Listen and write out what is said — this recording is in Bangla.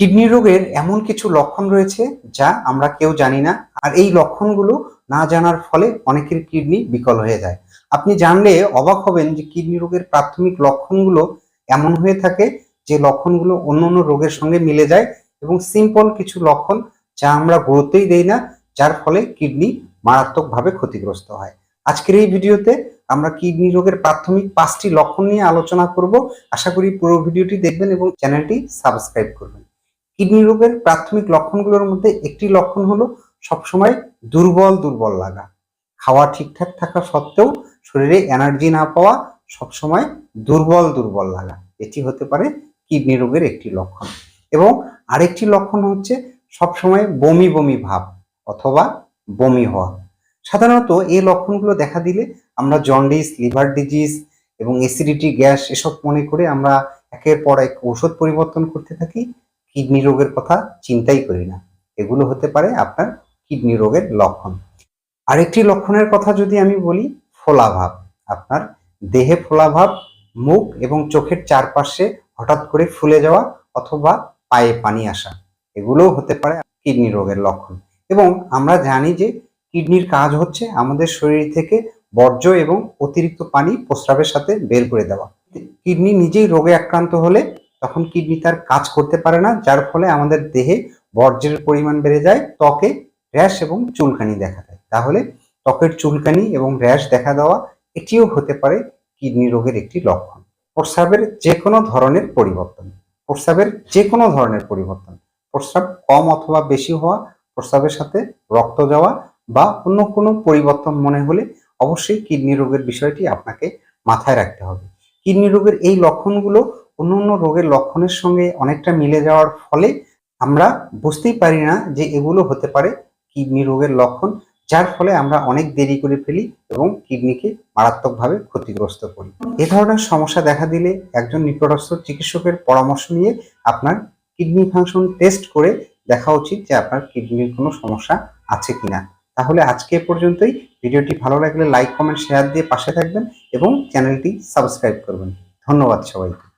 কিডনি রোগের এমন কিছু লক্ষণ রয়েছে যা আমরা কেউ জানি না, আর এই লক্ষণগুলো না জানার ফলে অনেকের কিডনি বিকল হয়ে যায়। আপনি জানলে অবাক হবেন যে কিডনি রোগের প্রাথমিক লক্ষণগুলো এমন হয়ে থাকে যে লক্ষণগুলো অন্য অন্য রোগের সঙ্গে মিলে যায় এবং সিম্পল কিছু লক্ষণ যা আমরা গুরুত্বই দেই না, যার ফলে কিডনি মারাত্মকভাবে ক্ষতিগ্রস্ত হয়। আজকের এই ভিডিওতে আমরা কিডনি রোগের প্রাথমিক পাঁচটি লক্ষণ নিয়ে আলোচনা করব। আশা করি পুরো ভিডিওটি দেখবেন এবং চ্যানেলটি সাবস্ক্রাইব করবেন। কিডনি রোগের প্রাথমিক লক্ষণগুলোর মধ্যে একটি লক্ষণ হলো সবসময় দুর্বল দুর্বল লাগা। খাওয়া ঠিকঠাক থাকা সত্ত্বেও শরীরে এনার্জি না পাওয়া সবসময় দুর্বল দুর্বল লাগা। এটি হতে পারে কিডনি রোগের একটি লক্ষণ। এবং আরেকটি লক্ষণ হচ্ছে সবসময় বমি বমি ভাব অথবা বমি হওয়া। সাধারণত এই লক্ষণগুলো দেখা দিলে আমরা জন্ডিস, লিভার ডিজিজ এবং অ্যাসিডিটি, গ্যাস এসব মনে করে আমরা একের পর এক ঔষধ পরিবর্তন করতে থাকি। কিডনি রোগের কথা চিন্তাই করি না। এগুলো হতে পারে আপনার কিডনি রোগের লক্ষণ। আরেকটি লক্ষণের কথা যদি আমি বলি ফোলাভাব আপনার দেহে ফোলাভাব মুখ এবং চোখের চারপাশে হঠাৎ করে ফুলে যাওয়া অথবা পায়ে পানি আসা, এগুলোও হতে পারে কিডনি রোগের লক্ষণ। এবং আমরা জানি যে কিডনির কাজ হচ্ছে আমাদের শরীর থেকে বর্জ্য এবং অতিরিক্ত পানি প্রস্রাবের সাথে বের করে দেওয়া। কিডনি নিজেই রোগে আক্রান্ত হলে তখন কিডনি তার কাজ করতে পারে না, যার ফলে আমাদের দেহে বর্জ্যের পরিমাণ বেড়ে যায়, ত্বকে র্যাশ এবং চুলকানি দেখা দেয়। তাহলে ত্বকের চুলকানি এবং র্যাশ দেখা দেওয়া এটিও হতে পারে কিডনি রোগের একটি লক্ষণ। প্রস্রাবের যে কোনো ধরনের পরিবর্তন। প্রস্রাবের যে কোনো ধরনের পরিবর্তন। প্রস্রাব কম অথবা বেশি হওয়া, প্রস্রাবের সাথে রক্ত যাওয়া বা অন্য কোনো পরিবর্তন মনে হলে অবশ্যই কিডনি রোগের বিষয়টি আপনাকে মাথায় রাখতে হবে। কিডনি রোগের এই লক্ষণগুলো অন্য অন্য রোগের লক্ষণের সঙ্গে অনেকটা মিলে যাওয়ার ফলে আমরা বুঝতেই পারি না যে এগুলো হতে পারে কিডনি রোগের লক্ষণ, যার ফলে আমরা অনেক দেরি করে ফেলি এবং কিডনিকে মারাত্মকভাবে ক্ষতিগ্রস্ত করি। এ ধরনের সমস্যা দেখা দিলে একজন নিকটস্থ চিকিৎসকের পরামর্শ নিয়ে আপনার কিডনি ফাংশন টেস্ট করে দেখা উচিত যে আপনার কিডনির কোনো সমস্যা আছে কিনা। তাহলে আজকে পর্যন্তই। ভিডিওটি ভালো লাগলে লাইক, কমেন্ট, শেয়ার দিয়ে পাশে থাকবেন এবং চ্যানেলটি সাবস্ক্রাইব করবেন। ধন্যবাদ সবাইকে।